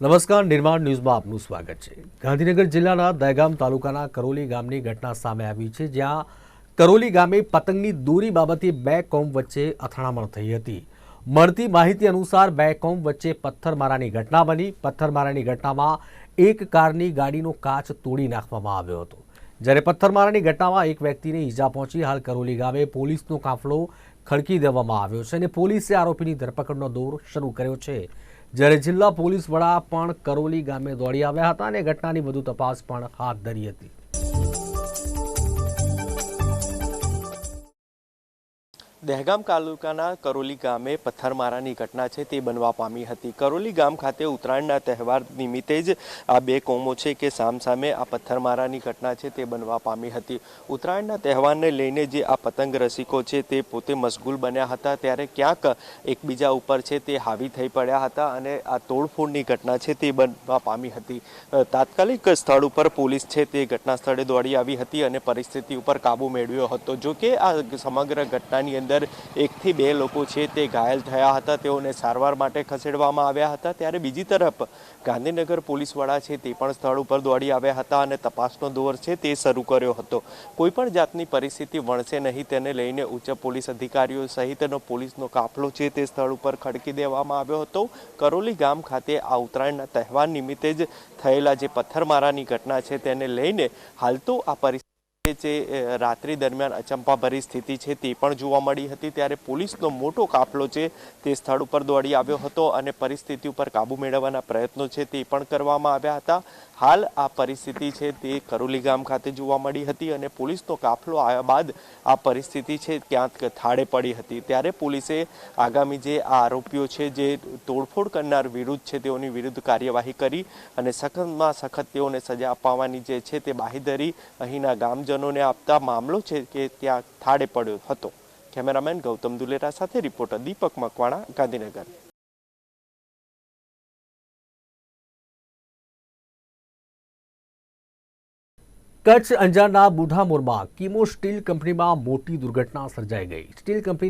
નમસ્કાર, નિર્માણ ન્યૂઝમાં આપનું સ્વાગત છે. ગાંધીનગર જિલ્લાના દહેગામ તાલુકાના કરોલી ગામની ઘટના સામે આવી છે, જ્યાં કરોલી ગામે પતંગની દોરી બાબતે બે કોમ વચ્ચે અથડામણ થઈ હતી. મળતી માહિતી અનુસાર બે કોમ વચ્ચે પથ્થરમારાની ઘટના બની. પથ્થરમારાની ઘટનામાં એક કારની ગાડીનો કાચ તોડી નાખવામાં આવ્યો હતો. જ્યારે પથ્થરમારાની ઘટનામાં એક વ્યક્તિને ઈજા પહોંચી, હાલ કરોલી ગામે પોલીસનો કાફલો ખડકી દેવામાં આવ્યો છે અને પોલીસે આરોપીની ધરપકડનો દોર શરૂ કર્યો છે. જ્યારે જિલ્લા પોલીસ વડા પણ કરોલી ગામે દોડી આવ્યા હતા અને ઘટનાની વધુ તપાસ પણ હાથ ધરી હતી. દહેગામ તાલુકાના કરોલી ગામે પથ્થરમારાની ઘટના છે, તે બનવા પામી હતી. કરોલી ગામ ખાતે ઉત્તરાયણના તહેવાર નિમિત્તે જ આ બે કોમો છે કે સામસામે આ પથ્થરમારાની ઘટના છે, તે બનવા પામી હતી. ઉત્તરાયણના તહેવારને લઈને જે આ પતંગ રસિકો છે, તે પોતે મશગુલ બન્યા હતા. ત્યારે ક્યાંક એકબીજા ઉપર છે, તે હાવી થઈ પડ્યા હતા અને આ તોડફોડની ઘટના છે, તે બનવા પામી હતી. તાત્કાલિક સ્થળ ઉપર પોલીસ છે, તે ઘટના સ્થળે દોડી આવી હતી અને પરિસ્થિતિ ઉપર કાબુ મેળવ્યો હતો. જો કે આ સમગ્ર ઘટનાની અંદર એકથી બે લોકો છે તે ઘાયલ થયા હતા. તેઓને સારવાર માટે ખસેડવામાં આવ્યા હતા. ત્યારે બીજી તરફ ગાંધીનગર પોલીસવાળા છે તે પણ સ્થળ ઉપર દોડી આવ્યા હતા અને તપાસનો દોર છે તે શરૂ કર્યો હતો. કોઈપણ જાતની પરિસ્થિતિ વણશે નહીં તેને લઈને ઉચ્ચ પોલીસ અધિકારીઓ સહિતનો પોલીસનો કાફલો છે તે સ્થળ ઉપર ખડકી દેવામાં આવ્યો હતો. કરોલી ગામ ખાતે આ ઉત્તરાયણના તહેવાર નિમિત્તે જ થયેલા જે પથ્થરમારાની ઘટના છે તેને લઈને હાલ તો આ પરિસ્થિતિ જે રાત્રિ દરમિયાન અચંપાભરી સ્થિતિ છે તે પણ જોવા મળી હતી. ત્યારે પોલીસનો મોટો કાફલો છે તે સ્થળ ઉપર દોડી આવ્યો હતો અને પરિસ્થિતિ ઉપર કાબુ મેળવવાના પ્રયત્નો છે તે પણ કરવામાં આવ્યા હતા. હાલ આ પરિસ્થિતિ છે તે કરોલી ગામ ખાતે જોવા મળી હતી અને પોલીસનો કાફલો આવ્યા બાદ આ પરિસ્થિતિ છે ક્યાંક થાળે પડી હતી. ત્યારે પોલીસે આગામી જે આ આરોપીઓ છે જે તોડફોડ કરનાર વિરુદ્ધ છે તેઓની વિરુદ્ધ કાર્યવાહી કરી અને સખતમાં સખત તેઓને સજા અપાવવાની જે છે તે બાહીધરી અહીંના ગામજનોને આપતા મામલો છે કે ત્યાં થાળે પડ્યો હતો. કેમેરામેન ગૌતમ દુલેરા સાથે રિપોર્ટર દીપક મકવાણા, ગાંધીનગર. કચ્છ અંજારના બુઢામોરમાં કિમો સ્ટીલ કંપનીમાં મોટી દુર્ઘટના સર્જાઈ ગઈ. સ્ટીલ કંપનીની